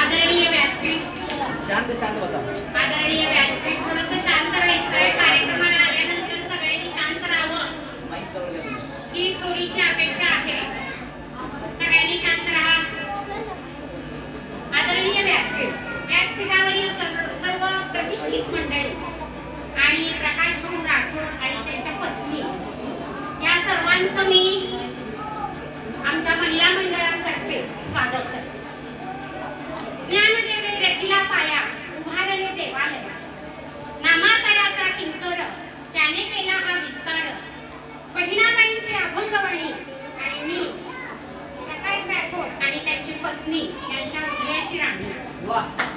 आदरणीय व्यासपीठ. शांत शांत बसा. आदरणीय व्यासपीठ थोडस शांत राहायचं आहे 既然。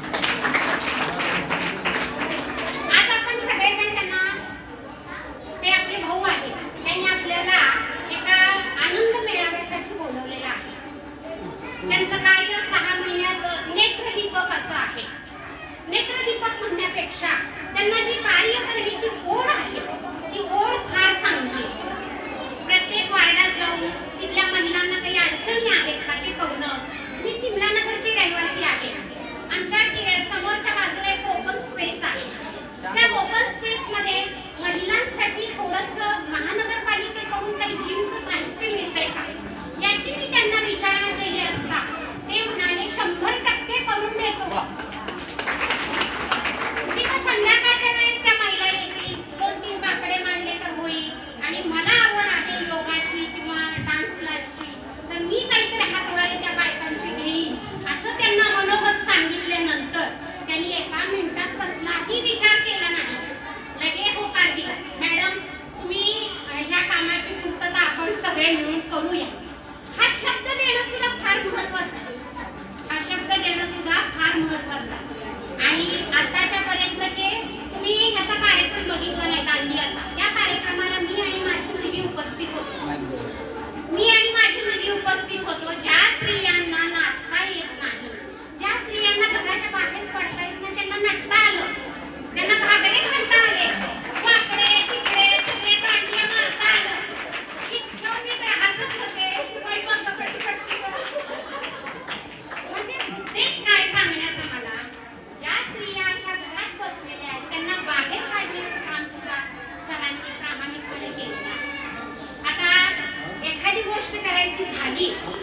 Thank you.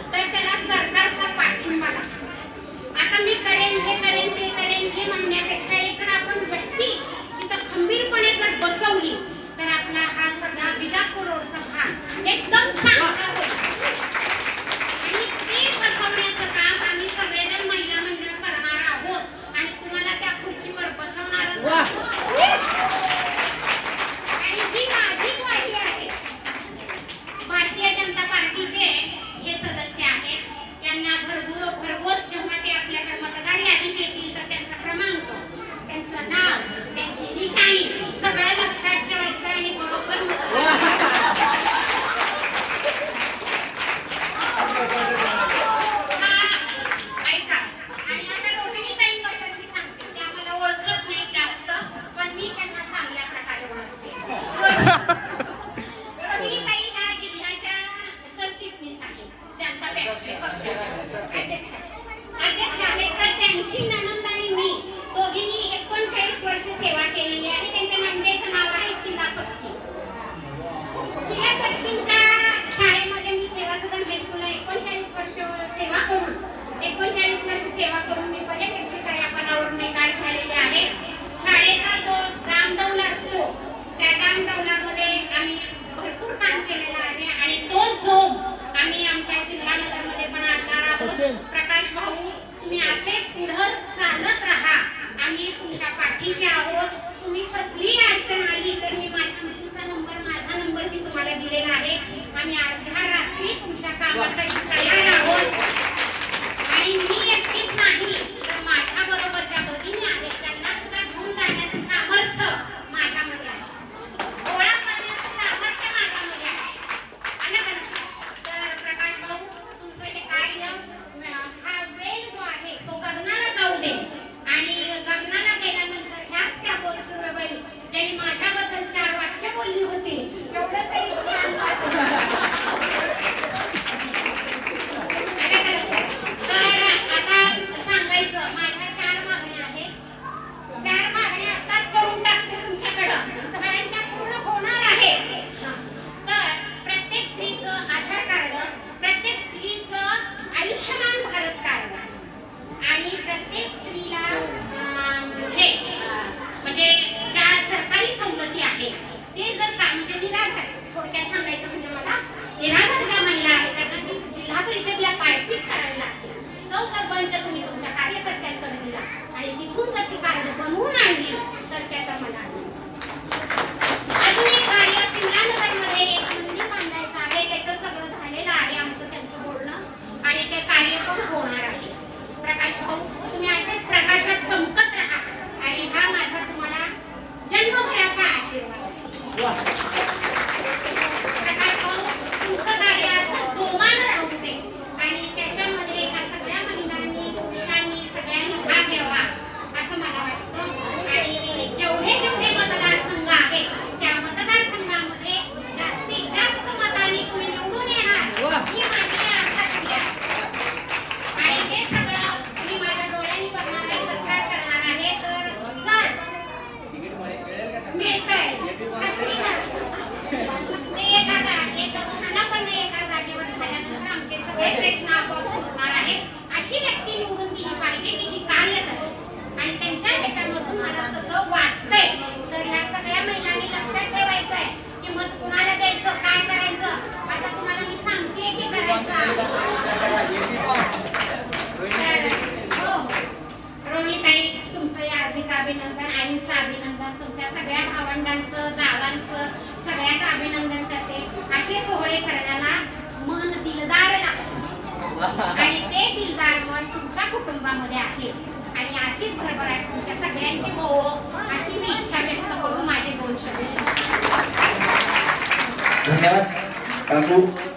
सेवा करून मी पण एक शिकाया पदावरून काय झालेले आहे. शाळेचा जो रामदौला असतो त्या रामदौलामध्ये आम्ही भरपूर काम केलेलं आहे आणि तो झोम आम्ही आमच्या सिंगानगरमध्ये पण आणणार आहोत. प्रकाश भाऊ तुम्ही असेच पुढं चालत राहा. आम्ही तुमच्या पाठीशी आहोत. तुम्ही कसली अडचण आली तर मी माझ्या मुलीचा नंबर माझा नंबर मी तुम्हाला दिलेला आहे. आम्ही अर्ध्या रात्री तुमच्या कामासाठी तयार आहोत. अभिनंदन आईंचं अभिनंदन तुमच्या सगळ्या भावंडांचं गावांचं सगळ्याचं अभिनंदन करते. असे सोहळे करण्याला मन दिलदार आणि ते दिलदार मन तुमच्या कुटुंबामध्ये आहे. आणि अशीच भरभराट तुमच्या सगळ्यांची हो अशी मी इच्छा व्यक्त करू माझे दोन शब्द धन्यवाद.